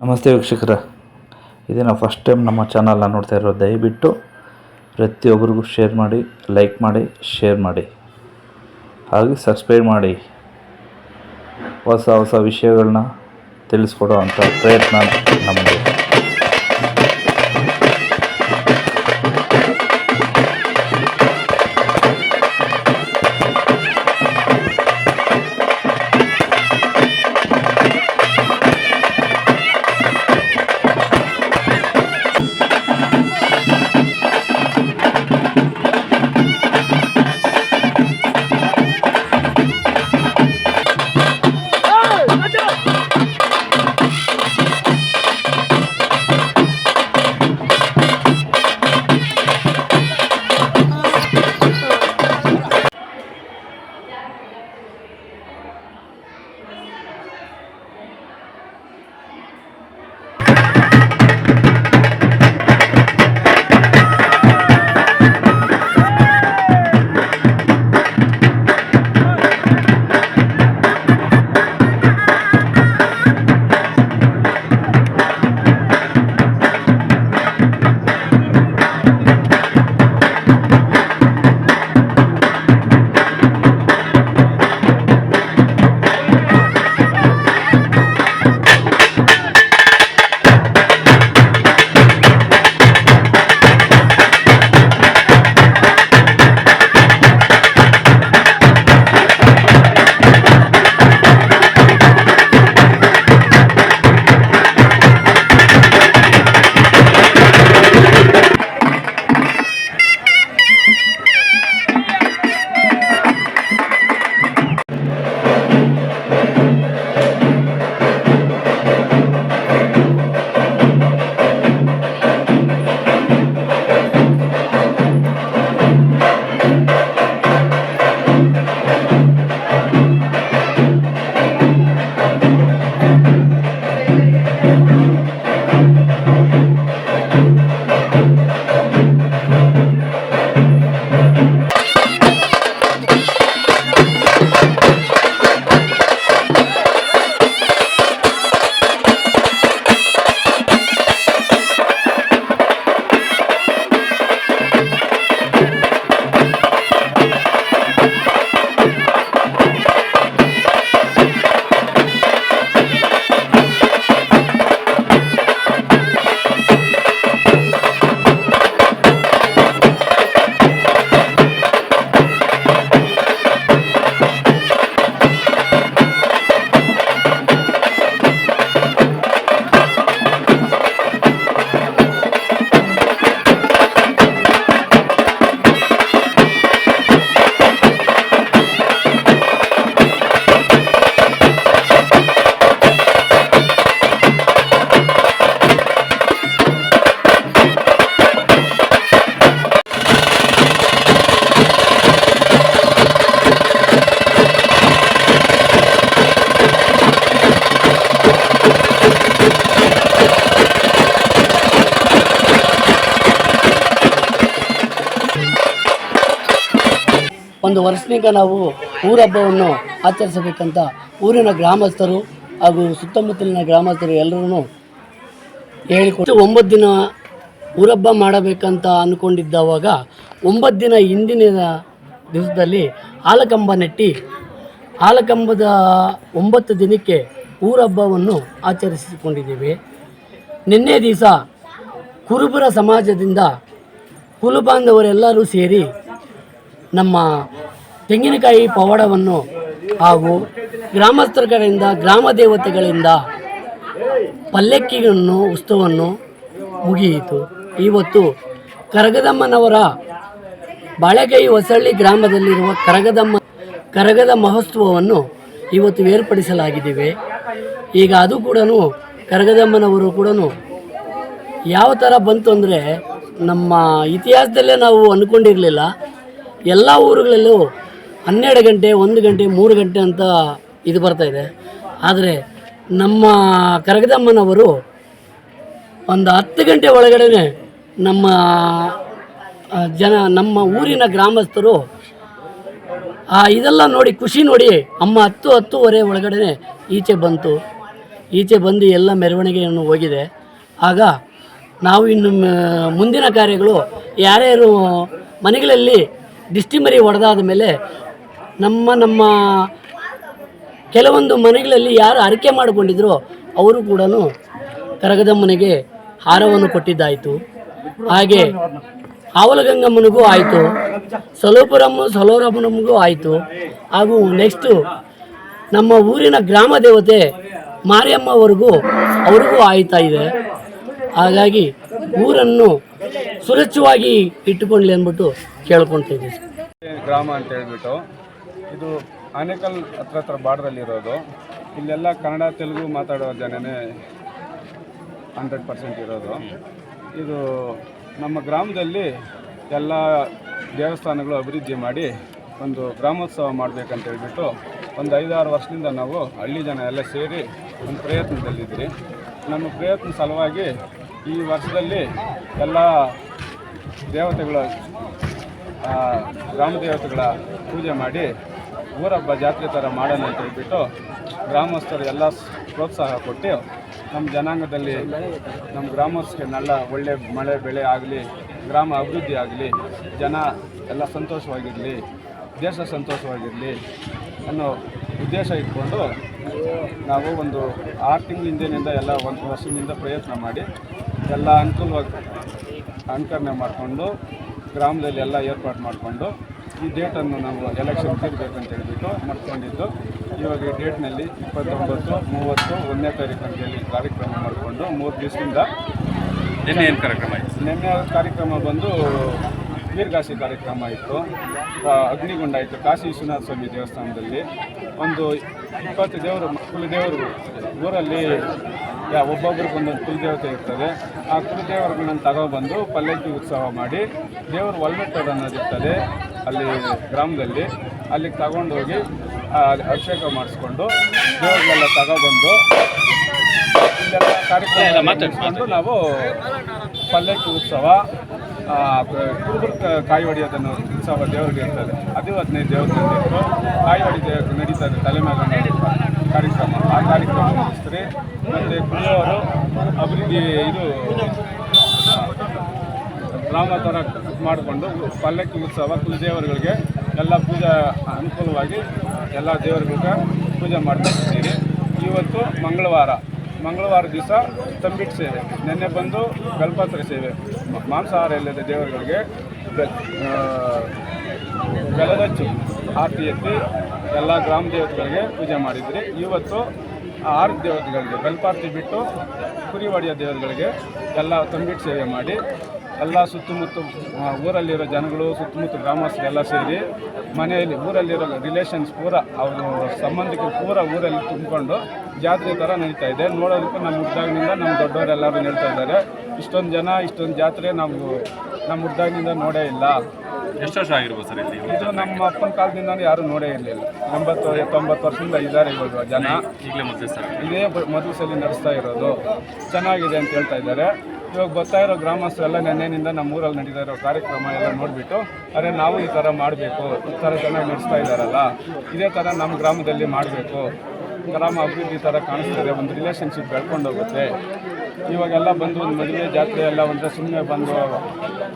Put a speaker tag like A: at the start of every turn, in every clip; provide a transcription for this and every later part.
A: ನಮಸ್ತೆ ವೀಕ್ಷಕರ. ಇದೇ ನಾವು ಫಸ್ಟ್ ಟೈಮ್ ನಮ್ಮ ಚಾನಲ್ನ ನೋಡ್ತಾ ಇರೋ ದಯವಿಟ್ಟು ಪ್ರತಿಯೊಬ್ಬರಿಗೂ ಶೇರ್ ಮಾಡಿ ಲೈಕ್ ಮಾಡಿ ಶೇರ್ ಮಾಡಿ. ಹಾಗೆ ಸಬ್ಸ್ಕ್ರೈಬ್ ಮಾಡಿ. ಹೊಸ ಹೊಸ ವಿಷಯಗಳನ್ನ ತಿಳಿಸ್ಕೊಡೋ ಅಂಥ ಪ್ರಯತ್ನ ನಮ್ಮದು
B: ಒಂದು ವರ್ಷನಿಗ ನಾವು ಊರ ಹಬ್ಬವನ್ನು ಆಚರಿಸಬೇಕಂತ ಊರಿನ ಗ್ರಾಮಸ್ಥರು ಹಾಗೂ ಸುತ್ತಮುತ್ತಲಿನ ಗ್ರಾಮಸ್ಥರು ಎಲ್ಲರೂ ಹೇಳಿಕೊಟ್ಟು ಒಂಬತ್ತು ದಿನ ಊರಬ್ಬ ಮಾಡಬೇಕಂತ ಅಂದ್ಕೊಂಡಿದ್ದವಾಗ ಒಂಬತ್ತು ದಿನ ಹಿಂದಿನ ದಿವಸದಲ್ಲಿ ಆಲಕಂಬ ನೆಟ್ಟಿ ಆಲಕಂಬದ ಒಂಬತ್ತು ದಿನಕ್ಕೆ ಊರಹಬ್ಬವನ್ನು ಆಚರಿಸಿಕೊಂಡಿದ್ದೇವೆ. ನಿನ್ನೆ ದಿವಸ ಕುರುಬರ ಸಮಾಜದಿಂದ ಕುಲುಬಾಂಧವರೆಲ್ಲರೂ ಸೇರಿ ನಮ್ಮ ತೆಂಗಿನಕಾಯಿ ಪವಾಡವನ್ನು ಹಾಗೂ ಗ್ರಾಮಸ್ಥರುಗಳಿಂದ, ಗ್ರಾಮ ದೇವತೆಗಳಿಂದ ಪಲ್ಲಕ್ಕಿಯನ್ನು ಉತ್ಸವವನ್ನು ಮುಗಿಯಿತು. ಇವತ್ತು ಕರಗದಮ್ಮನವರ ಬಾಳೆಗೈ ಹೊಸಳ್ಳಿ ಗ್ರಾಮದಲ್ಲಿರುವ ಕರಗದಮ್ಮ, ಕರಗದ ಮಹೋತ್ಸವವನ್ನು ಇವತ್ತು ಏರ್ಪಡಿಸಲಾಗಿದ್ದೇವೆ. ಈಗ ಅದು ಕೂಡ ಕರಗದಮ್ಮನವರು ಕೂಡ ಯಾವ ಥರ ಬಂತು ಅಂದರೆ ನಮ್ಮ ಇತಿಹಾಸದಲ್ಲೇ ನಾವು ಅಂದ್ಕೊಂಡಿರಲಿಲ್ಲ. ಎಲ್ಲ ಊರುಗಳಲ್ಲೂ ಹನ್ನೆರಡು ಗಂಟೆ, ಒಂದು ಗಂಟೆ, ಮೂರು ಗಂಟೆ ಅಂತ ಇದು ಬರ್ತಾ ಇದೆ. ಆದರೆ ನಮ್ಮ ಕರಗದಮ್ಮನವರು ಒಂದು ಹತ್ತು ಗಂಟೆ ಒಳಗಡೆ ನಮ್ಮ ಜನ, ನಮ್ಮ ಊರಿನ ಗ್ರಾಮಸ್ಥರು ಆ ಇದೆಲ್ಲ ನೋಡಿ ಖುಷಿ ನೋಡಿ ಅಮ್ಮ ಹತ್ತು, ಹತ್ತುವರೆ ಒಳಗಡೆ ಈಚೆ ಬಂತು. ಈಚೆ ಬಂದು ಎಲ್ಲ ಮೆರವಣಿಗೆಯನ್ನು ಹೋಗಿದೆ. ಆಗ ನಾವು ಇನ್ನು ಮುಂದಿನ ಕಾರ್ಯಗಳು ಯಾರ್ಯಾರು ಮನೆಗಳಲ್ಲಿ ಡಿಸ್ಟಿಮರಿ ಹೊಡೆದಾದ ಮೇಲೆ ನಮ್ಮ ನಮ್ಮ ಕೆಲವೊಂದು ಮನೆಗಳಲ್ಲಿ ಯಾರು ಅರಿಕೆ ಮಾಡಿಕೊಂಡಿದ್ರೋ ಅವರು ಕೂಡ ಕರಗದಮ್ಮನಿಗೆ ಹಾರವನ್ನು ಕೊಟ್ಟಿದ್ದಾಯಿತು. ಹಾಗೆ ಹಾವಲಗಂಗಮ್ಮನಿಗೂ ಆಯಿತು ಸಲೋಪುರಮ್ಮ ಸಲೋರಮ್ಮನಿಗೂ ಆಯಿತು. ಹಾಗೂ ನೆಕ್ಸ್ಟು ನಮ್ಮ ಊರಿನ ಗ್ರಾಮ ದೇವತೆ ಮಾರಿಯಮ್ಮವರೆಗೂ ಅವ್ರಿಗೂ ಆಯ್ತಾ ಇದೆ. ಹಾಗಾಗಿ ಊರನ್ನು ಸುರಕ್ಷವಾಗಿ ಇಟ್ಟುಕೊಳ್ಳಿ ಅಂದ್ಬಿಟ್ಟು ಕೇಳ್ಕೊಳ್ತಾ ಇದ್ದೀವಿ
C: ಗ್ರಾಮ ಅಂತ ಹೇಳ್ಬಿಟ್ಟು ಇದು ಆನೇಕಲ್ ಹತ್ರ ಹತ್ರ ಬಾರ್ಡ್ರಲ್ಲಿರೋದು ಇಲ್ಲೆಲ್ಲ ಕನ್ನಡ, ತೆಲುಗು ಮಾತಾಡೋ ಜನನೇ ಹಂಡ್ರೆಡ್ ಪರ್ಸೆಂಟ್ ಇರೋದು. ಇದು ನಮ್ಮ ಗ್ರಾಮದಲ್ಲಿ ಎಲ್ಲ ದೇವಸ್ಥಾನಗಳು ಅಭಿವೃದ್ಧಿ ಮಾಡಿ ಒಂದು ಗ್ರಾಮೋತ್ಸವ ಮಾಡಬೇಕಂತ ಹೇಳ್ಬಿಟ್ಟು ಒಂದು ಐದಾರು ವರ್ಷದಿಂದ ನಾವು ಹಳ್ಳಿ ಜನ ಎಲ್ಲ ಸೇರಿ ಒಂದು ಪ್ರಯತ್ನದಲ್ಲಿದ್ದೀರಿ. ನಮ್ಮ ಪ್ರಯತ್ನ ಸಲುವಾಗಿ ಈ ವರ್ಷದಲ್ಲಿ ಎಲ್ಲ ದೇವತೆಗಳ ಗ್ರಾಮ ದೇವತೆಗಳ ಪೂಜೆ ಮಾಡಿ ಊರಬ್ಬ ಜಾತ್ರೆ ಥರ ಮಾಡೋಣ ಅಂತ ಹೇಳ್ಬಿಟ್ಟು ಗ್ರಾಮಸ್ಥರು ಎಲ್ಲ ಪ್ರೋತ್ಸಾಹ ಕೊಟ್ಟು ನಮ್ಮ ಜನಾಂಗದಲ್ಲಿ ನಮ್ಮ ಗ್ರಾಮಸ್ಥರಿಗೆ ನಲ್ಲ ಒಳ್ಳೆ ಮಳೆ ಬೆಳೆ ಆಗಲಿ, ಗ್ರಾಮ ಅಭಿವೃದ್ಧಿ ಆಗಲಿ, ಜನ ಎಲ್ಲ ಸಂತೋಷವಾಗಿರಲಿ, ದೇಶ ಸಂತೋಷವಾಗಿರಲಿ ಅನ್ನೋ ಉದ್ದೇಶ ಇಟ್ಕೊಂಡು ನಾವು ಒಂದು ಆರು ತಿಂಗಳಿಂದ ಎಲ್ಲ ಒಂದು ವರ್ಷದಿಂದ ಪ್ರಯತ್ನ ಮಾಡಿ ಎಲ್ಲ ಅನುಕೂಲವಾಗಿ ಅನುಕರಣೆ ಮಾಡಿಕೊಂಡು ಗ್ರಾಮದಲ್ಲಿ ಎಲ್ಲ ಏರ್ಪಾಡು ಮಾಡಿಕೊಂಡು ಈ ಡೇಟನ್ನು ನಾವು ಎಲೆಕ್ಷನ್ ಅಂತ ಹೇಳಿಬಿಟ್ಟು ಮಾಡ್ಕೊಂಡಿದ್ದು. ಇವಾಗ ಈ ಡೇಟ್ನಲ್ಲಿ ಇಪ್ಪತ್ತೊಂಬತ್ತು ಮೂವತ್ತು ಒಂದನೇ ತಾರೀಕು ಅಂತೇಳಿ ಕಾರ್ಯಕ್ರಮ ಮಾಡಿಕೊಂಡು ಮೂರು ದಿವಸದಿಂದ
D: ನಿನ್ನೆ ಏನು ಕಾರ್ಯಕ್ರಮ ಆಯಿತು
C: ನಿನ್ನೆ ಕಾರ್ಯಕ್ರಮ ಬಂದು ವೀರಗಾಸಿ ಕಾರ್ಯಕ್ರಮ ಇತ್ತು. ಅಗ್ನಿಗುಂಡ ಆಯಿತು ಕಾಶಿ ವಿಶ್ವನಾಥ ಸ್ವಾಮಿ ದೇವಸ್ಥಾನದಲ್ಲಿ ಒಂದು ಇಪ್ಪತ್ತು ದೇವರು ಕುಲದೇವರು ಊರಲ್ಲಿ ಒಂದೊಂದು ಕುಲದೇವತೆ ಇರ್ತದೆ. ಆ ಕುಲದೇವರುಗಳನ್ನು ತಗೊಬಂದು ಪಲ್ಲಕ್ಕಿ ಉತ್ಸವ ಮಾಡಿ ದೇವರು ಒಲ್ಮೆಟ್ಟೋದು ಅನ್ನೋದಿರ್ತದೆ ಅಲ್ಲಿ ಗ್ರಾಮದಲ್ಲಿ. ಅಲ್ಲಿಗೆ ತಗೊಂಡೋಗಿ ಅಭಿಷೇಕ ಮಾಡಿಸ್ಕೊಂಡು ದೇವ್ರಿಗೆಲ್ಲ ತಗೊಬಂದು ಇಲ್ಲೆಲ್ಲ ಕಾರ್ಯಕ್ರಮ ಮಾಡಿಸ್ಕೊಂಡು ನಾವು ಪಲ್ಲಕ್ಕಿ ಉತ್ಸವ ಕುರುಬರ ಕಾಯಿ ಹೊಡೆಯೋದನ್ನು ಉತ್ಸವ ದೇವರಿಗೆ ಇರ್ತದೆ. ಅದು ಹದಿನೈದು ದೇವರಿಗೆ ಇತ್ತು. ಕಾಯಿ ಹೊಡಿದೆ ನಡೀತದೆ ತಲೆ ಮೇಲೆ ಕಾರ್ಯಕ್ರಮ. ಆ ಕಾರ್ಯಕ್ರಮ ಮುಗಿಸ್ತಾರೆ. ಮತ್ತು ಕುಡಿಯೋರು ಅಭಿವೃದ್ಧಿ ಇದು ಗ್ರಾಮ ಥರ ಮಾಡಿಕೊಂಡು ಪಲ್ಲಕ್ಕಿ ಉತ್ಸವ ಕುಲದೇವರುಗಳಿಗೆ ಎಲ್ಲ ಪೂಜಾ ಅನುಕೂಲವಾಗಿ ಎಲ್ಲ ದೇವರುಗಳಿಗೆ ಪೂಜೆ ಮಾಡ್ತಿದ್ದೀರಿ ಇವತ್ತು ಮಂಗಳವಾರ. ಮಂಗಳವಾರ ದಿವಸ ತಂಬಿಟ್ಟು ಸೇವೆ. ನಿನ್ನೆ ಬಂದು ಗಲ್ಪಾತ್ರ ಸೇವೆ. ಮಾಂಸಾಹಾರ ಇಲ್ಲದ ದೇವರುಗಳಿಗೆ ಬೆಳಗಚ್ಚು ಆರತಿ ಎತ್ತಿ ಎಲ್ಲ ಗ್ರಾಮ ದೇವತೆಗಳಿಗೆ ಪೂಜೆ ಮಾಡಿದ್ರಿ. ಇವತ್ತು ಆರು ದೇವತೆಗಳಿಗೆ ಬೆಲ್ಪಾರ್ತಿ ಬಿಟ್ಟು ಕುರಿವಾಡಿಯ ದೇವರುಗಳಿಗೆ ಎಲ್ಲ ತಂಬಿಟ್ಟು ಸೇವೆ ಮಾಡಿ ಎಲ್ಲ ಸುತ್ತಮುತ್ತ ಊರಲ್ಲಿರೋ ಜನಗಳು ಸುತ್ತಮುತ್ತ ಗ್ರಾಮಸ್ಥರೆಲ್ಲ ಸೇರಿ ಮನೆಯಲ್ಲಿ ಊರಲ್ಲಿರೋ ರಿಲೇಷನ್ಸ್ ಪೂರ ಅವರು ಸಂಬಂಧಿಕರು ಪೂರ ಊರಲ್ಲಿ ತುಂಬಿಕೊಂಡು ಜಾತ್ರೆ ಥರ ನಡೀತಾ ಇದೆ. ನೋಡೋದಕ್ಕೂ ನಮ್ಮ ಹುಡ್ದಾಗಿನಿಂದ ನಮ್ಮ ದೊಡ್ಡವರೆಲ್ಲರೂ ಹೇಳ್ತಾ ಇದ್ದಾರೆ. ಇಷ್ಟೊಂದು ಜನ ಇಷ್ಟೊಂದು ಜಾತ್ರೆ ನಾವು ನಮ್ಮ ಹುಡ್ದಾಗಿನಿಂದ ನೋಡೇ ಇಲ್ಲ.
D: ಎಷ್ಟು ವರ್ಷ ಆಗಿರ್ಬೋದು ಸರ್ ಇಲ್ಲಿ
C: ಇದು ನಮ್ಮ ಅಪ್ಪನ ಕಾಲದಿಂದ ಯಾರೂ ನೋಡೇ ಇರಲಿಲ್ಲ. ಎಂಬತ್ತು ತೊಂಬತ್ತು ವರ್ಷದಿಂದ ಇದ್ದಾರೆ ಇವಾಗ ಜನ.
D: ಈಗಲೇ ಮದುವೆ ಸರ್.
C: ಇದೇ ಮೊದಲ ಸಲ ನಡೆಸ್ತಾ ಇರೋದು. ಚೆನ್ನಾಗಿದೆ ಅಂತ ಹೇಳ್ತಾ ಇದ್ದಾರೆ. ಇವಾಗ ಬರ್ತಾ ಇರೋ ಗ್ರಾಮಸ್ಥರೆಲ್ಲ ನೆನ್ನೆನಿಂದ ನಮ್ಮ ಊರಲ್ಲಿ ನಡೀತಾ ಇರೋ ಕಾರ್ಯಕ್ರಮ ಎಲ್ಲ ನೋಡಿಬಿಟ್ಟು, ಅರೆ, ನಾವು ಈ ಥರ ಮಾಡಬೇಕು. ಈ ಥರ ಚೆನ್ನಾಗಿ ನಡೆಸ್ತಾ ಇದ್ದಾರಲ್ಲ ಇದೇ ಥರ ನಮ್ಮ ಗ್ರಾಮದಲ್ಲಿ ಮಾಡಬೇಕು. ಗ್ರಾಮ ಅಭಿವೃದ್ಧಿ ಥರ ಕಾಣಿಸ್ತದೆ, ಒಂದು ರಿಲೇಷನ್ಶಿಪ್ ಬೆಳ್ಕೊಂಡು ಹೋಗುತ್ತೆ. ಇವಾಗೆಲ್ಲ ಬಂದು ಒಂದು ಮದುವೆ ಜಾತ್ರೆ ಎಲ್ಲ ಅಂದರೆ ಸುಮ್ಮನೆ ಬಂದು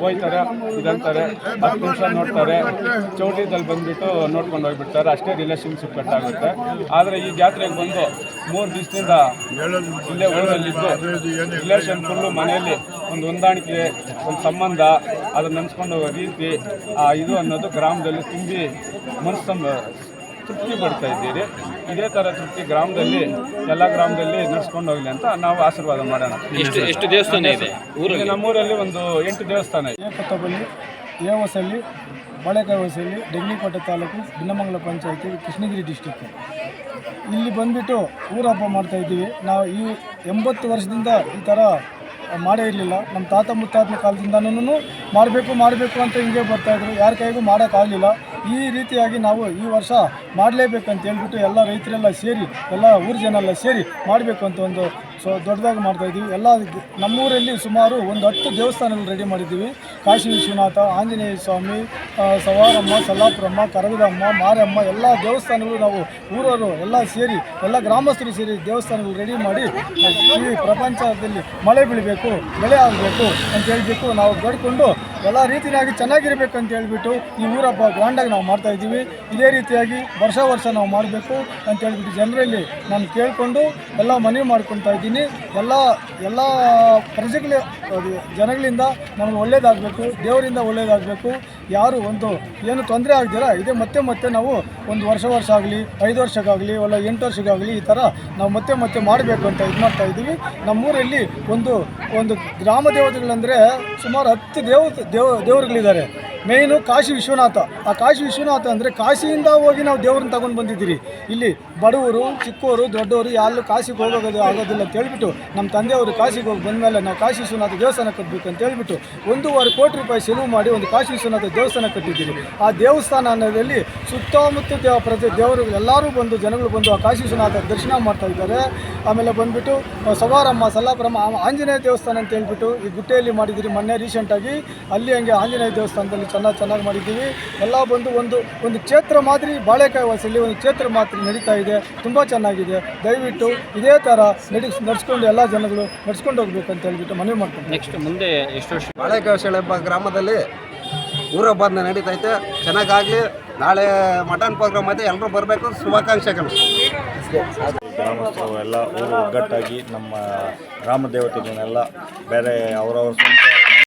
C: ಹೋಯ್ತಾರೆ, ಇದಂತಾರೆ, ಹತ್ತು ನಿಮಿಷ ನೋಡ್ತಾರೆ ಚೌಟಿದಲ್ಲಿ ಬಂದುಬಿಟ್ಟು ನೋಡ್ಕೊಂಡು ಹೋಗ್ಬಿಡ್ತಾರೆ, ಅಷ್ಟೇ ರಿಲೇಷನ್ಶಿಪ್ ಕಟ್ಟಾಗುತ್ತೆ ಆದರೆ ಈ ಜಾತ್ರೆಗೆ ಬಂದು ಮೂರು ದಿವಸದಿಂದ ಇಲ್ಲೇ ಊರಲ್ಲಿದ್ದು ರಿಲೇಷನ್ ಫುಲ್ಲು ಮನೆಯಲ್ಲಿ ಒಂದು ಹೊಂದಾಣಿಕೆ, ಒಂದು ಸಂಬಂಧ, ಅದನ್ನ ನೆನೆಸ್ಕೊಂಡು ಹೋಗೋ ರೀತಿ ಇದು ಅನ್ನೋದು ಗ್ರಾಮದಲ್ಲಿ ತುಂಬಿ ಮನಸ್ಸು ತೃಪ್ತಿ ಪಡ್ತಾ ಇದ್ದೀರಿ. ಇದೇ ಥರ ತೃಪ್ತಿ ಗ್ರಾಮದಲ್ಲಿ ಎಲ್ಲ ಗ್ರಾಮದಲ್ಲಿ ನಡೆಸ್ಕೊಂಡು ಹೋಗ್ಲಿ ಅಂತ ನಾವು ಆಶೀರ್ವಾದ ಮಾಡೋಣ.
D: ಎಷ್ಟು ಎಷ್ಟು ದೇವಸ್ಥಾನ ಇದೆ
C: ನಮ್ಮ ನಮ್ಮೂರಲ್ಲಿ ಒಂದು ಎಂಟು ದೇವಸ್ಥಾನ ಇದೆ.
E: ಕೊತ್ತಬಲ್ಲಿ ದೇವಸಲ್ಲಿ ಬಾಳೆಕಾಯಿ ಹೊಸಳ್ಳಿ ಡೆಗ್ನಿಕೋಟೆ ತಾಲೂಕು ಬಿನ್ನಮಂಗಲ ಪಂಚಾಯತಿ ಕೃಷ್ಣಗಿರಿ ಡಿಸ್ಟಿಕ್ ಇಲ್ಲಿ ಬಂದ್ಬಿಟ್ಟು ಊರ ಹಬ್ಬ ಮಾಡ್ತಾ ಇದ್ದೀವಿ. ನಾವು ಈ ಎಂಬತ್ತು ವರ್ಷದಿಂದ ಈ ಥರ ಮಾಡೇ ಇರಲಿಲ್ಲ. ನಮ್ಮ ತಾತ ಮುತ್ತಾತನ ಕಾಲದಿಂದನೂ ಮಾಡಬೇಕು ಮಾಡಬೇಕು ಅಂತ ಹಿಂಗೆ ಬರ್ತಾಯಿದ್ರು ಯಾರ ಕೈಗೂ ಮಾಡೋಕ್ಕಾಗಲಿಲ್ಲ. ಈ ರೀತಿಯಾಗಿ ನಾವು ಈ ವರ್ಷ ಮಾಡಲೇಬೇಕಂತ ಹೇಳ್ಬಿಟ್ಟು ಎಲ್ಲ ರೈತರೆಲ್ಲ ಸೇರಿ, ಎಲ್ಲ ಊರು ಜನ ಎಲ್ಲ ಸೇರಿ ಮಾಡಬೇಕು ಅಂತ ಒಂದು ಸೊ ದೊಡ್ಡದಾಗಿ ಮಾಡ್ತಾ ಇದ್ದೀವಿ. ಎಲ್ಲ ನಮ್ಮೂರಲ್ಲಿ ಸುಮಾರು ಒಂದು ಹತ್ತು ದೇವಸ್ಥಾನಗಳು ರೆಡಿ ಮಾಡಿದ್ದೀವಿ. ಕಾಶಿ ವಿಶ್ವನಾಥ, ಆಂಜನೇಯ ಸ್ವಾಮಿ ಸವಾರಮ್ಮ, ಸಲ್ಲಾಪುರಮ್ಮ, ಕರಗದಮ್ಮ, ಮಾರಮ್ಮ, ಎಲ್ಲ ದೇವಸ್ಥಾನಗಳು ನಾವು ಊರವರು ಎಲ್ಲ ಸೇರಿ, ಎಲ್ಲ ಗ್ರಾಮಸ್ಥರು ಸೇರಿ ದೇವಸ್ಥಾನಗಳು ರೆಡಿ ಮಾಡಿ, ಈ ಪ್ರಪಂಚದಲ್ಲಿ ಮಳೆ ಬೀಳಬೇಕು, ಬೆಳೆ ಆಗಬೇಕು ಅಂತ ಹೇಳ್ಬಿಟ್ಟು ನಾವು ಬಡ್ಕೊಂಡು ಎಲ್ಲ ರೀತಿಯಾಗಿ ಚೆನ್ನಾಗಿರಬೇಕು ಅಂತ ಹೇಳಿಬಿಟ್ಟು ಈ ಊರ ಹಬ್ಬ ಗ್ರ್ಯಾಂಡಾಗಿ ನಾವು ಮಾಡ್ತಾ ಇದ್ದೀವಿ. ಇದೇ ರೀತಿಯಾಗಿ ವರ್ಷ ವರ್ಷ ನಾವು ಮಾಡಬೇಕು ಅಂತ ಹೇಳಿಬಿಟ್ಟು ಜನರಲ್ಲಿ ನಾನು ಕೇಳಿಕೊಂಡು ಎಲ್ಲ ಮನವಿ ಮಾಡ್ಕೊತಾ ಇದ್ದೀನಿ ಎಲ್ಲ ಎಲ್ಲ ಪ್ರಜೆಗಳ ಜನಗಳಿಂದ ನಮಗೆ ಒಳ್ಳೇದಾಗಬೇಕು, ದೇವರಿಂದ ಒಳ್ಳೇದಾಗಬೇಕು. ಯಾರು ಒಂದು ಏನು ತೊಂದರೆ ಆಗ್ದಿರ ಇದೇ ಮತ್ತೆ ಮತ್ತೆ ನಾವು ಒಂದು ವರ್ಷ ವರ್ಷ ಆಗಲಿ, ಐದು ವರ್ಷಕ್ಕಾಗಲಿ ಒಳ್ಳೆ ಎಂಟು ವರ್ಷಕ್ಕಾಗಲಿ ಈ ಥರ ನಾವು ಮತ್ತೆ ಮತ್ತೆ ಮಾಡಬೇಕು ಅಂತ ಇದು ಮಾಡ್ತಾ ಇದ್ದೀವಿ. ನಮ್ಮೂರಲ್ಲಿ ಒಂದು ಒಂದು ಗ್ರಾಮ ದೇವತೆಗಳಂದರೆ ಸುಮಾರು ಹತ್ತು ದೇವ ದೇವ, ದೇವರುಗಳಿದ್ದಾರೆ. ಮೇಯ್ನು ಕಾಶಿ ವಿಶ್ವನಾಥ. ಆ ಕಾಶಿ ವಿಶ್ವನಾಥ ಅಂದರೆ ಕಾಶಿಯಿಂದ ಹೋಗಿ ನಾವು ದೇವ್ರನ್ನ ತಗೊಂಡು ಬಂದಿದ್ದೀರಿ. ಇಲ್ಲಿ ಬಡವರು ಚಿಕ್ಕವರು ದೊಡ್ಡವರು ಯಾರು ಕಾಶಿಗೆ ಹೋಗೋದು ಆಗೋದಿಲ್ಲ ಅಂತ ಹೇಳ್ಬಿಟ್ಟು ನಮ್ಮ ತಂದೆಯವರು ಕಾಶಿಗೆ ಹೋಗಿ ಬಂದಮೇಲೆ ನಾವು ಕಾಶಿ ವಿಶ್ವನಾಥ ದೇವಸ್ಥಾನ ಕಟ್ಟಬೇಕು ಅಂತ ಹೇಳ್ಬಿಟ್ಟು ಒಂದೂವರೆ ಕೋಟಿ ರೂಪಾಯಿ ಸೆಲವು ಮಾಡಿ ಒಂದು ಕಾಶಿ ವಿಶ್ವನಾಥ ದೇವಸ್ಥಾನ ಕಟ್ಟಿದ್ದೀವಿ ಆ ದೇವಸ್ಥಾನ ಅನ್ನೋದಲ್ಲಿ ಸುತ್ತಮುತ್ತ ದೇವ ಪ್ರತಿ ದೇವರು ಎಲ್ಲರೂ ಬಂದು ಜನಗಳು ಬಂದು ಆ ಕಾಶಿ ವಿಶ್ವನಾಥ ದರ್ಶನ ಮಾಡ್ತಾ ಇದ್ದಾರೆ. ಆಮೇಲೆ ಬಂದ್ಬಿಟ್ಟು ಸವಾರಮ್ಮ, ಸಲ್ಲಾಪುರಮ್ಮ ಆಂಜನೇಯ ದೇವಸ್ಥಾನ ಅಂತ ಹೇಳ್ಬಿಟ್ಟು ಈ ಗುಟ್ಟೆಯಲ್ಲಿ ಮಾಡಿದ್ದೀರಿ ಮೊನ್ನೆ ರೀಸೆಂಟಾಗಿ ಅಲ್ಲಿ ಹಂಗೆ ಆಂಜನೇಯ ದೇವಸ್ಥಾನದಲ್ಲಿ ಚೆನ್ನಾಗಿ ಚೆನ್ನಾಗಿ ಮಾಡಿದ್ದೀವಿ. ಎಲ್ಲ ಬಂದು ಒಂದು ಒಂದು ಕ್ಷೇತ್ರ ಮಾದರಿ, ಬಾಳೆಕಾಯಿ ವಾಸಲ್ಲಿ ಒಂದು ಕ್ಷೇತ್ರ ಮಾತ್ರ ನಡೀತಾ ಇದೆ. ತುಂಬ ಚೆನ್ನಾಗಿದೆ. ದಯವಿಟ್ಟು ಇದೇ ಥರ ನಡಿ ನಡ್ಸ್ಕೊಂಡು ಎಲ್ಲ ಜನಗಳು ನಡ್ಸ್ಕೊಂಡು ಹೋಗ್ಬೇಕು ಅಂತ ಹೇಳ್ಬಿಟ್ಟು ಮನವಿ ಮಾಡ್ಕೊಂಡು
D: ನೆಕ್ಸ್ಟ್ ಮುಂದೆ ಎಷ್ಟು ವರ್ಷ?
F: ಬಾಳೆಕೌಶಳ ಎಂಬ ಗ್ರಾಮದಲ್ಲಿ ಊರಬ್ಬ ನಡೀತೈತೆ. ಚೆನ್ನಾಗಾಗಲಿ. ನಾಳೆ ಮಟನ್ ಪ್ರೋಗ್ರಾಮ್ ಐತೆ. ಎಲ್ಲರೂ ಬರಬೇಕು. ಶುಭಾಕಾಂಕ್ಷೆಗಳು.
G: ಗ್ರಾಮಸ್ಥರು ಎಲ್ಲ ಊರು ಒಗ್ಗಟ್ಟಾಗಿ ನಮ್ಮ ಗ್ರಾಮ ದೇವತೆಗಳನ್ನೆಲ್ಲ ಬೇರೆ ಅವರವ್ರ ಸ್ವಂತ